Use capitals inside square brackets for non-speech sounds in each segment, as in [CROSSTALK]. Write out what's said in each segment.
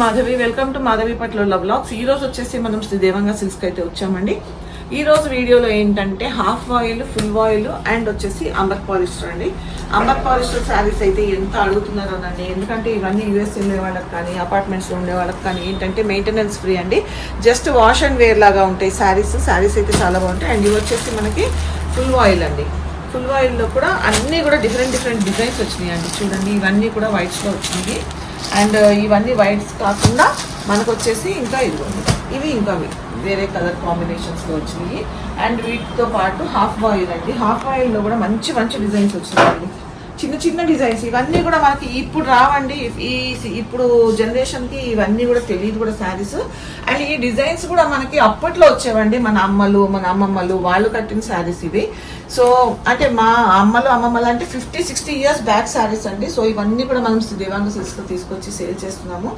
Madhavi welcome to Madhavi పట్ల blogs ఈ రోజు వచ్చేసి మనం శ్రీ దేవంగా సిల్క్స్ అయితే వచ్చామండి. ఈ రోజు వీడియోలో ఏంటంటే half oil full oil and వచ్చేసి అంబర్ పాలిస్టర్ అండి. అంబర్ పాలిస్టర్ శారీస్ అయితే ఎంత అడుగుతున్నారో అండి ఎందుకంటే ఇవన్నీ యూఎస్ ఉండే వాళ్ళకి కానీ అపార్ట్మెంట్స్లో ఉండే వాళ్ళకి కానీ ఏంటంటే మెయింటెనెన్స్ ఫ్రీ అండి. జస్ట్ వాష్ అండ్ వేర్ లాగా ఉంటాయి శారీస్ శారీస్ అయితే చాలా బాగుంటాయి. అండ్ ఇవి వచ్చేసి మనకి ఫుల్ ఆయిల్ అండి. ఫుల్ ఆయిల్లో కూడా అన్నీ కూడా డిఫరెంట్ డిఫరెంట్ డిజైన్స్ వచ్చినాయి అండి చూడండి ఇవన్నీ కూడా వైట్స్లో వచ్చినాయి అండ్ uh, ఇవన్నీ వైట్స్ కాకుండా మనకు వచ్చేసి ఇంకా ఇదిగోండి ఇవి ఇంకా వేరే కలర్ కాంబినేషన్స్లో వచ్చినాయి. అండ్ వీటితో పాటు హాఫ్ బాయిల్ అండి. హాఫ్ బాయిల్లో కూడా మంచి మంచి డిజైన్స్ వచ్చినాయండి చిన్న చిన్న డిజైన్స్ ఇవన్నీ కూడా మనకి ఇప్పుడు రావండి. ఈ ఇప్పుడు జనరేషన్కి ఇవన్నీ కూడా తెలియదు కూడా శారీస్. అండ్ ఈ డిజైన్స్ కూడా మనకి అప్పట్లో వచ్చేవండి. మన అమ్మలు మన అమ్మమ్మలు వాళ్ళు కట్టిన శారీస్ ఇవి. సో అంటే మా అమ్మలు అమ్మమ్మలు అంటే fifty sixty years back saris అండి. సో ఇవన్నీ కూడా మనం దేవాంగ సిల్క్స్లో తీసుకొచ్చి సేల్ చేస్తున్నాము.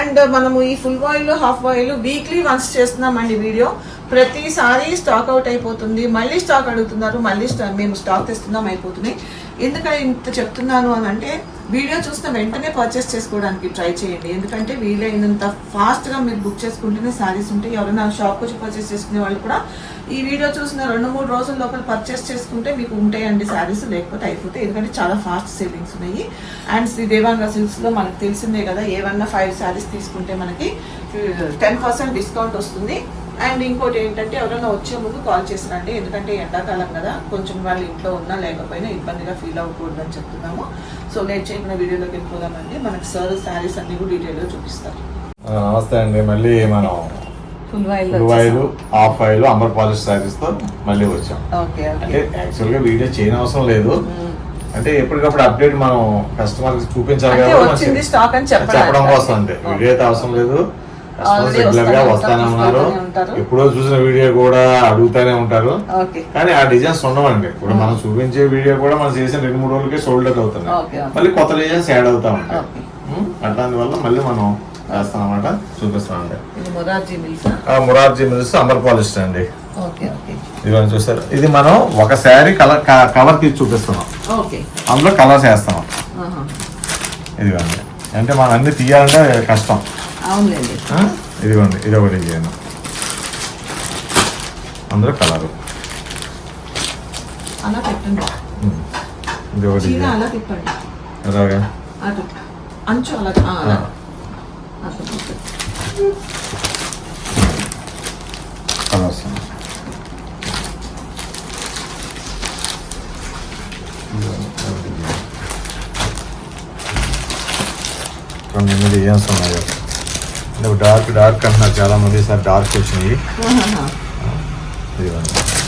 అండ్ మనము ఈ full boil half boil weekly once చేస్తున్నామండి వీడియో. ప్రతిసారి స్టాక్ అవుట్ అయిపోతుంది. మళ్ళీ స్టాక్ అడుగుతున్నారు మళ్ళీ మేము స్టాక్ తెస్తున్నాం అయిపోతున్నాయి. ఎందుకంటే ఇంత చెప్తున్నాను అని అంటే వీడియో చూసిన వెంటనే పర్చేస్ చేసుకోవడానికి ట్రై చేయండి. ఎందుకంటే వీలైనంత ఫాస్ట్గా మీరు బుక్ చేసుకుంటేనే శారీస్ ఉంటాయి. ఎవరైనా షాప్కి వచ్చి పర్చేస్ చేసుకునే వాళ్ళు కూడా ఈ వీడియో చూసిన రెండు మూడు రోజుల లోపల పర్చేస్ చేసుకుంటే మీకు ఉంటాయండి శారీస్ లేకపోతే అయిపోతాయి. ఎందుకంటే చాలా ఫాస్ట్ సేవింగ్స్ ఉన్నాయి. అండ్ శ్రీ దేవాంగ సిల్క్స్లో మనకు తెలిసిందే కదా ఏమన్నా ఫైవ్ శారీస్ తీసుకుంటే మనకి టెన్ పర్సెంట్ డిస్కౌంట్ వస్తుంది. అండ్ ఇంకోటి ఏంటంటే ఎవరైనా వచ్చే ముందు కాల్ చేసి రండి ఎందుకంటే ఎండాకాలం కదా కొంచెం వాళ్ళు ఇంట్లో ఉన్నా లేకపోయినా ఇబ్బందిగా ఫీల్ అవ్వకూడదు అని చెప్తున్నాము. సో లేట్ చేయకుండా వీడియోలోకి వెళ్ళిపోదామండి. మనకి సార్ శారీస్ అన్ని కూడా డీటెయిల్గా చూపిస్తారు. నమస్తే అండి. మళ్ళీ మనం హాఫ్ ఆయిల్ అంబర్ పాలిష్ శారీస్తో మళ్ళీ వచ్చాం. ఓకే అంటే ఓకే యాక్చువల్గా వీడియో చేయని అవసరం లేదు అంటే ఎప్పటికప్పుడు అప్డేట్ మనం కస్టమర్ చూపించాలి అంటే కాబట్టి మనం స్టాక్ అని. చెప్పడం కోసం అంతే. వీడియో అయితే అవసరం లేదు. రెగ్యులర్గా వస్తానే ఉన్నారు. ఎప్పుడో చూసిన వీడియో కూడా అడుగుతానే ఉంటారు. ఓకే. కానీ ఆ డిజైన్స్ ఉండవండి. ఇప్పుడు మనం చూపించే వీడియో కూడా మనం చేసిన రెండు మూడు రోజులకే సోల్డ్ అవుట్ అవుతున్నాయి. మళ్ళీ కొత్త డిజైన్స్ యాడ్ అవుతా ఉంటాయి. ఉమ్, అట్లాంటి వల్ల మళ్ళీ మనం వేస్తాం అనమాట చూపిస్తాం అండి ఇది మొరార్జీ మిల్స్ ఆ? మురార్జీ మిల్స్ అంబర్ పాలిష్ అండి. Okay okay. ఇదిగోండి చూస్తారు ఇది మనం ఒక శారీ కలర్ కవర్ తీసి చూపిస్తున్నాం. ఓకే. అందులో కలర్స్ వేస్తాం. ఆహా. ఇదిగోండి. అంటే మనం అన్ని తీయాలంటే కష్టం? ఇదిగోండి ఇది ఒకటి ఇయ్యాను అందులో కలరు అలా పెట్టండి ఉమ్. ఇది ఒకటి చీర ఇయ్యాను. అలా తిప్పండి అలాగా అటు అంచు అలా ఆ, అలా అటు పెట్టండి. కలర్స్ కొన్ని ఎనిమిది డిజైన్స్ ఉన్నాయి అంటే డార్క్ డార్క్ అంటున్నారు చాలా మంది సార్ డార్క్ వచ్చినాయి.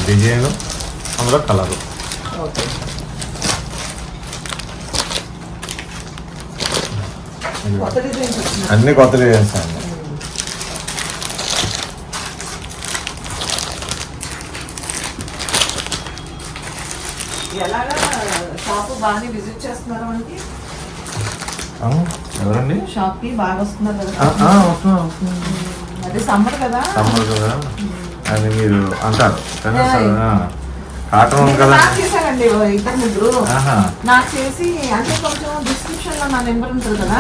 డిజైన్ అందులో కలరు. అన్ని కొత్త డిజైన్స్ అండి. ఎలాగా షాప్ బాగానే విజిట్ చేస్తున్నారు మనకి? ఎవరండి? షాప్కి బాగా వస్తున్నారు కదా. వస్తున్నా. అదే సమ్మర్ కదా. అని మీరు అంటారు కానీ కాటన్ కదా. చేశారండి ఇద్దరు ముగ్గురు. నాకు చేసి అంటే కొంచెం డిస్క్రిప్షన్లో నా నెంబర్ ఉంటుంది కదా.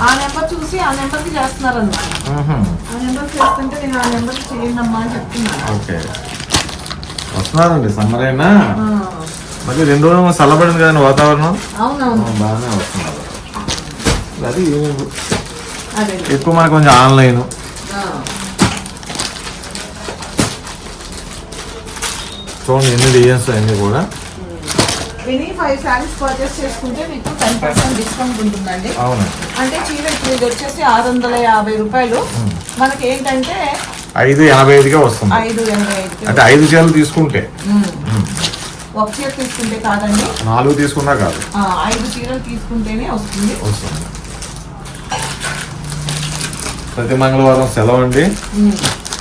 ఆ, నెంబర్ చూసి ఆ నెంబర్కి చేస్తున్నారు అనమాట. ఆ నెంబర్ చేస్తుంటే నేను ఆ నెంబర్ చేయండి అమ్మా అని చెప్తున్నాను ఓకే. వస్తున్నారండి సమ్మర్ అయినా. మళ్ళీ రెండు రోజులు చల్లబడింది కదండి వాతావరణం? అవునవును. బాగానే వస్తున్నారు. అది ఎక్కువ మనకు కొంచెం ఆన్లైన్. చూడండి ఎన్ని డిజైన్స్ అన్ని కూడా. విని ఫైవ్ శారీస్ పర్చేస్ చేసుకుంటే మీకు టెన్ పర్సెంట్ డిస్కౌంట్ ఉంటుందండి. అంటే చీర ఇప్పుడు ఇది వచ్చేసి ఆరు వందల యాభై రూపాయలు. మనకి ఏంటంటే ఐదు ఎనభై ఐదుగా వస్తుంది. ఐదు ఎనభై ఐదు అంటే ఐదు చీరలు తీసుకుంటే. ఒక చీర తీసుకుంటే కాదండి? నాలుగు తీసుకున్నా కాదు. ఐదు చీరలు తీసుకుంటేనే వస్తుంది. వస్తుంది. ప్రతి మంగళవారం సెలవు అండి.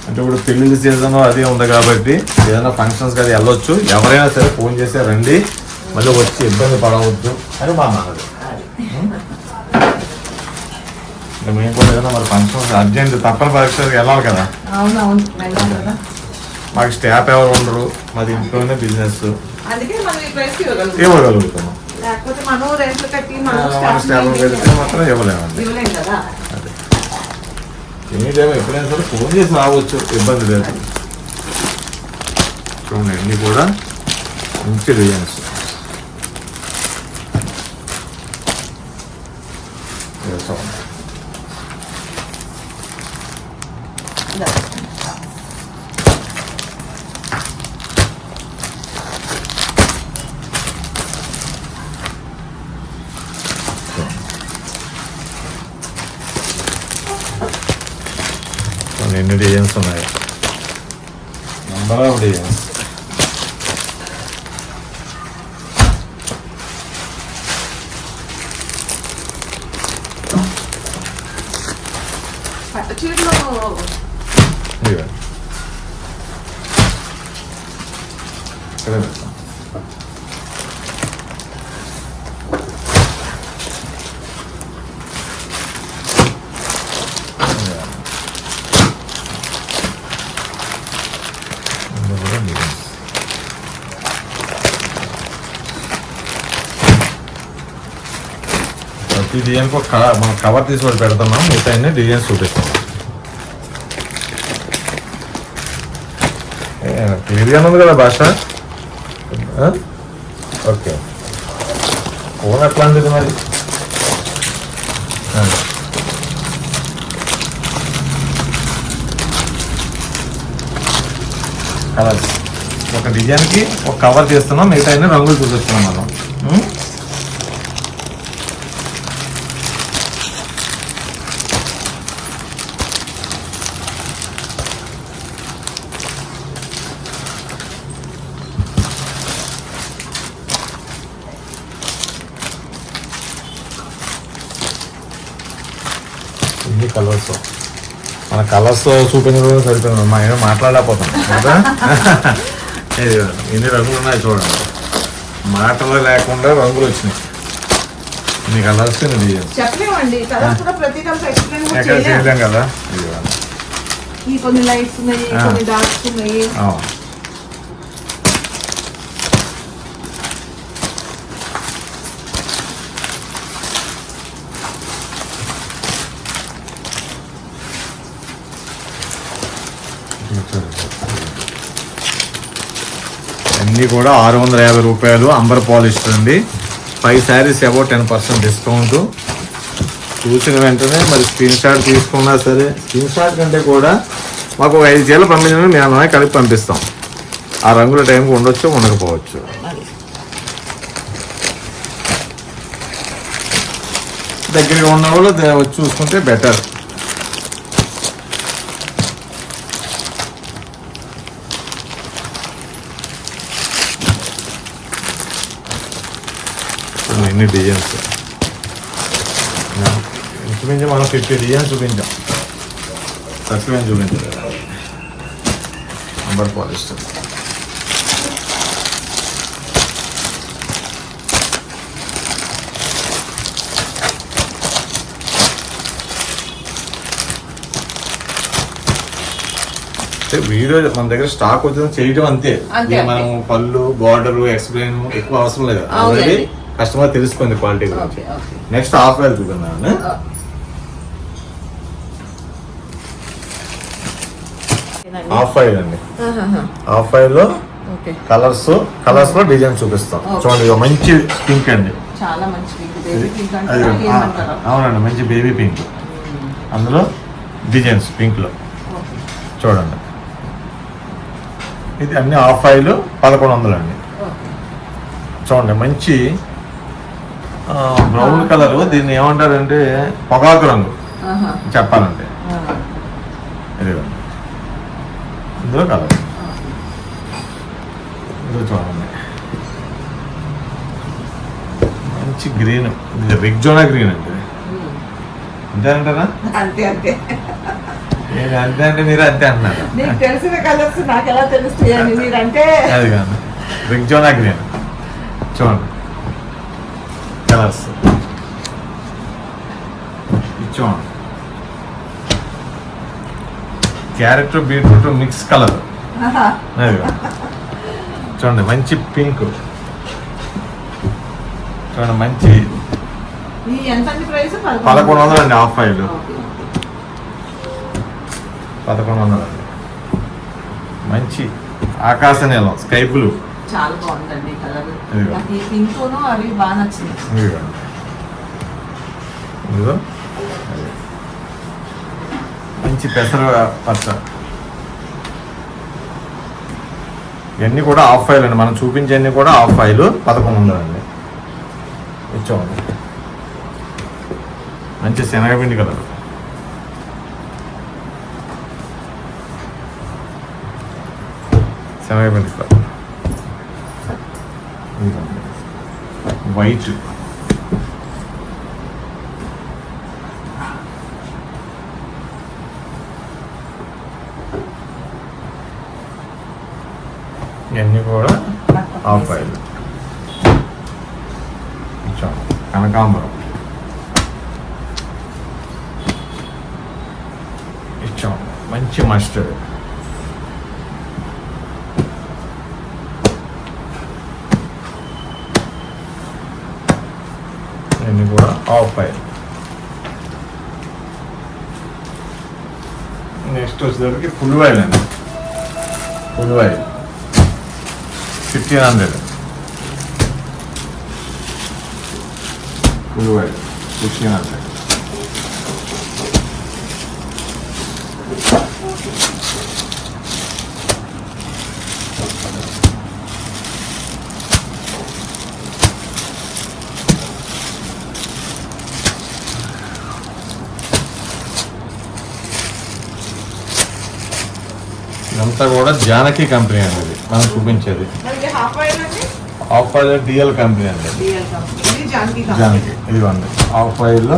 అంటే ఇప్పుడు పెళ్ళిళ్ళ సీజన్ అది ఉంది కాబట్టి ఏదైనా ఫంక్షన్స్ అది వెళ్ళొచ్చు. ఎవరైనా సరే ఫోన్ చేస్తే రండి. మళ్ళీ వచ్చి ఇబ్బంది పడవద్దు అని మా ఇంకా మేము కూడా ఏదైనా మరి ఫంక్షన్స్ అర్జెంట్ తప్పని పరీక్షలకు వెళ్ళాలి కదా. మాకు స్టాఫ్ ఎవరు ఉండరు. మాది ఇంట్లోనే బిజినెస్ ఇవ్వగలుగుతాం. స్టాఫ్ పెడితే మాత్రం ఇవ్వలేమండి. ఎనీ టైం ఎప్పుడైనా సరే ఫోన్ చేసి రావచ్చు ఇబ్బంది లేదు చూడండి అన్నీ కూడా మంచి డిజైన్స్ చూడండి చూడండి ఎన్ని డిజైన్స్ ఉన్నాయి నెంబర్ ఆఫ్ డిజైన్స్ పట్టు చీరలో ఇదిగో. ఇక్కడ పెడతాం. ఇదిగో. ఇందులో కూడా డిజైన్స్. ప్రతి డిజైన్కి ఒక క- మనం కవర్ తీసి వాళ్ళు పెడుతున్నాం మిగతా అన్ని డిజైన్స్ చూపిస్తాం. క్లియర్గా ఉంది కదా భాష? ఓకే. ఫోన్ ఎట్లాంటిది మరి? కలర్స్. ఒక డిజైన్కి ఒక కవర్ చేస్తున్నాం మిగతా అన్ని రంగులు చూపిస్తున్నాం మనం. కలర్స్. మన కలర్స్ చూపించడం సరిపోయింది. మా ఏమో మాట్లాడలేకపోతాం కదా? ఇది ఎన్ని రంగులు ఉన్నాయి చూడండి. మాటలు లేకుండా రంగులు వచ్చినాయి. ఇన్ని కలర్స్ కూడా కూడా చేయలేం. కదా? ఇది కొన్ని లైట్స్ ఉన్నాయి. కొన్ని డార్క్స్ ఉన్నాయి. అవును. కూడా ఆరు వందల యాభై రూపాయలు అంబర్ పాలిస్టర్ అండి five saris about ten percent discount. చూసిన వెంటనే మరి స్క్రీన్ షాట్ తీసుకున్నా సరే స్క్రీన్ షాట్ కంటే కూడా మాకు ఒక ఐదు చీరలు పంపించడం మేము కలిపి పంపిస్తాం. ఆ రంగుల టైంకి ఉండొచ్చు ఉండకపోవచ్చు. దగ్గరగా ఉన్న వాళ్ళు వచ్చి చూసుకుంటే బెటర్ ఎన్ని డిజైన్స్. ఇంచుమించు మనం ఫిఫ్టీ డిజైన్స్ చూపించాం. తక్కువేం చూపించలేదు నంబర్ పాలిస్టర్ అంటే వీడియో మన దగ్గర స్టాక్ వచ్చింది చేయడం అంతే. మనం పళ్ళు బార్డర్ ఎక్స్ప్లెయిన్ ఎక్కువ అవసరం లేదు. ఆల్రెడీ కస్టమర్ తెలుసుకుంది క్వాలిటీ గురించి. నెక్స్ట్ హాఫ్ వైల్ చూపించాను హాఫ్ వైల్ అండి. హాఫ్ వైల్లో కలర్స్ కలర్స్లో డిజైన్ చూపిస్తాం. చూడండి మంచి పింక్ అండి. అవునండి మంచి బేబీ పింక్. అందులో డిజైన్స్ పింక్లో. చూడండి. ఇది అన్ని హాఫ్ ఆయిల్ పదకొండు వందలు అండి. చూడండి మంచి బ్రౌన్ కలర్ దీన్ని ఏమంటారంటే పొగాకు రంగు. చెప్పాలంటే. ఇదిగోండి. ఇందులో కలర్ ఇందులో చూడండి. మంచి గ్రీన్ ఇది రెగ్జోనా గ్రీన్ అండి. అంతేనంటారా? అంతే అంతే. నేను అంతే అంటే మీరు అంతే అన్నారు. నీకు తెలిసిన కలర్స్ నాకు ఎలా తెలుస్తాయని [LAUGHS] మీరంటే అది కాదు. రెగ్జోనా గ్రీన్ చూడండి. కలర్స్ చూడండి క్యారెట్ బీట్రూట్ మిక్స్ కలర్ చూడండి మంచి పింక్ చూడండి మంచి పదకొండు వందలు అండి హాఫ్ ఓకే. పదకొండు వందలు మంచి ఆకాశ నీలం స్కై బ్లూ చాలా బాగుందండి కలర్. ఇదిగో. నాకు ఈ పింక్ అవి బాగా నచ్చింది. మంచి పెసర పచ్చ. ఇవన్నీ కూడా ఆఫ్ ఆయిల్ అండి. మనం చూపించేవన్నీ కూడా ఆఫ్ ఆయిల్ పదకొండు అండి ఇచ్చామండి. మంచి శనగపిండి కలర్. శనగపిండి కలర్. ఇదిగోండి. వైట్. ఇవన్నీ కూడా ఆఫ్ ఆయిల్ కనకాంబరం. ఇచ్చాం. మంచి మస్టర్డ్ ఇవన్నీ కూడా ఆఫ్ ఆయిల్ నెక్స్ట్ వచ్చేసరికి ఫుల్ ఆయిల్ అండి. Full oil fifteen hundred. Full oil fifteen hundred. ఇదంతా కూడా జానకి కంపెనీ అండి ఇది. మనం చూపించేది. ఆఫ్ ఆయిల్ డిఎల్ కంపెనీ అండి. ఇది. ఇది జానకి జానకి ఇదిగోండి. Half oil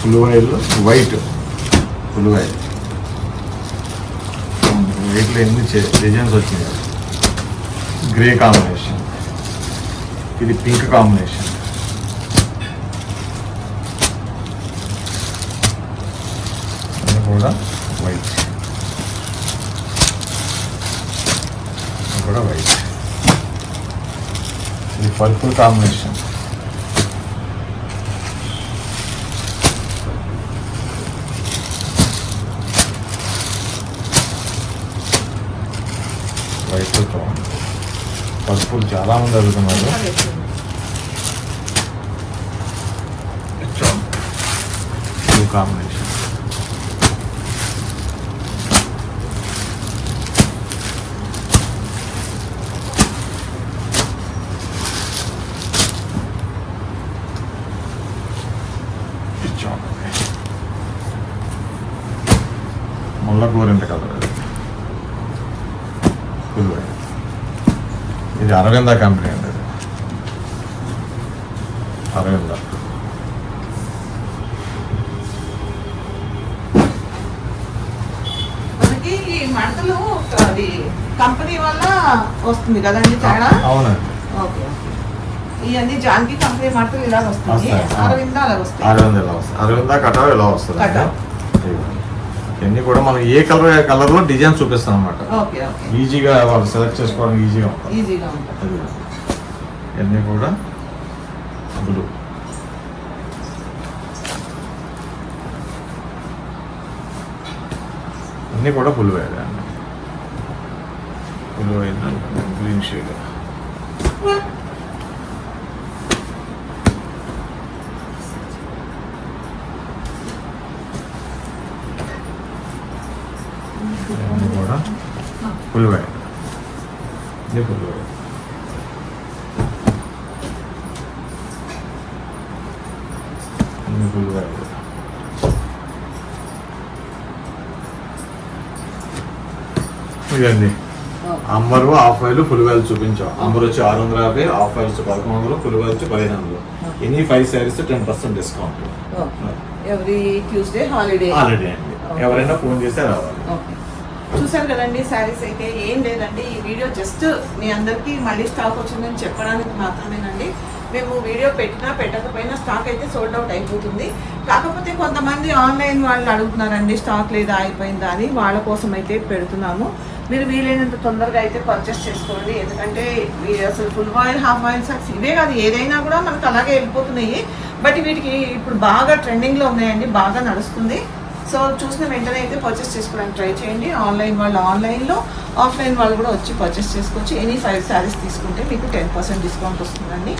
full oil white. Full oil వైట్లో ఎన్ని డిజైన్స్ వచ్చినాయి? Grey combination. ఇది పింక్ కాంబినేషన్. ఇది కూడా వైట్ ఇది కూడా వైట్. ఇది పర్పుల్ కాంబినేషన్. వైట్ పర్పుల్ చాలా మంది అడుగుతున్నారు. కాంబినేషన్ ఇచ్చాం ముళ్ళ గోరింట కలర్ అది ఫుల్ వైట్ ఇది అరవింద కంపెనీ అండి అరవింద. అది కంపెనీ వల్ల వస్తుంది కదండి తేడా? అవునండి. ఓకే ఇవన్నీ జానకి కంపెనీ మడతలు ఇలా వస్తుంది. అరవింద అలా అరవింద ఇలా వస్తుంది అరవింద కటావ్ ఇలా వస్తుంది. ఇవన్నీ కూడా మనం ఏ కలర్ కలర్లో డిజైన్ చూపిస్తాం అనమాట ఈజీగా వాళ్ళు సెలెక్ట్ చేసుకోవడం ఈజీగా ఉంటుంది. ఇవన్నీ కూడా బ్లూ అన్నీ కూడా ఫుల్ వేయాలి అండి ఫుల్ గ్రీన్ షేడ్ ఇవన్నీ కూడా ఫుల్ వేయాలి ఇది ఫుల్ వేయాలి ఇదండి అంబరు హాఫ్ ఆయిల్ ఫుల్ వేలు చూపించాం. అంబర్ వచ్చి ఆరు వందల యాభై హాఫ్ ఆయిల్ వచ్చి పదకొండు వందలు ఫుల్ వేలు వచ్చి పదిహేను వందలు. Any five saris ten percent discount. Every Tuesday holiday. Already అండి. ఎవరైనా ఫోన్ చేస్తే రావాలి. చూసారు కదండి శారీస్ అయితే ఏం లేదండి. ఈ వీడియో జస్ట్ మీ అందరికీ మళ్ళీ స్టాక్ వచ్చిందని చెప్పడానికి మాత్రమేనండి. మేము వీడియో పెట్టినా పెట్టకపోయినా స్టాక్ అయితే సోల్డ్ అవుట్ అయిపోతుంది. కాకపోతే కొంతమంది ఆన్లైన్ వాళ్ళు అడుగుతున్నారండి స్టాక్ లేదా అయిపోయిందా అని. వాళ్ళ కోసం అయితే పెడుతున్నాము. మీరు వీలైనంత తొందరగా అయితే పర్చేస్ చేసుకోండి. ఎందుకంటే అసలు ఫుల్ ఆయిల్ హాఫ్ ఆయిల్ సాక్స్ ఇవే కాదు. ఏదైనా కూడా మనకు అలాగే వెళ్ళిపోతున్నాయి. బట్ వీటికి ఇప్పుడు బాగా ట్రెండింగ్లో ఉన్నాయండి బాగా నడుస్తుంది. సో చూసిన వెంటనే అయితే పర్చేస్ చేసుకోవడానికి ట్రై చేయండి. ఆన్లైన్ వాళ్ళు ఆన్లైన్లో ఆఫ్లైన్ వాళ్ళు కూడా వచ్చి పర్చేస్ చేసుకోవచ్చు. ఎనీ ఫైవ్ శారీస్ తీసుకుంటే మీకు టెన్ పర్సెంట్ డిస్కౌంట్ వస్తుందండి.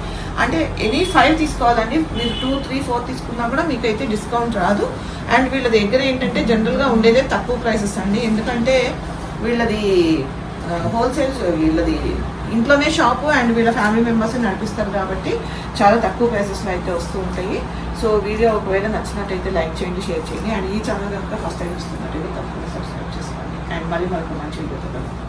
అంటే ఎనీ ఫైవ్ తీసుకోవాలండి. మీరు టూ త్రీ ఫోర్ తీసుకున్నా కూడా మీకు అయితే డిస్కౌంట్ రాదు. అండ్ వీళ్ళ దగ్గర ఏంటంటే జనరల్గా ఉండేదే తక్కువ ప్రైసెస్ అండి. ఎందుకంటే వీళ్ళది హోల్సేల్ వీళ్ళది ఇంట్లోనే షాపు అండ్ వీళ్ళ ఫ్యామిలీ మెంబర్స్ నడిపిస్తారు కాబట్టి చాలా తక్కువ ప్రైసెస్లో అయితే వస్తూ ఉంటాయి. సో వీడియో ఒకవేళ నచ్చినట్టయితే లైక్ చేయండి షేర్ చేయండి. అండ్ ఈ ఛానల్ కనుక ఫస్ట్ టైం వస్తున్నట్టయితే తప్పకుండా సబ్స్క్రైబ్ చేసుకోండి. అండ్ మళ్ళీ మనకు మంచి వీడియోతో కలుద్దాం.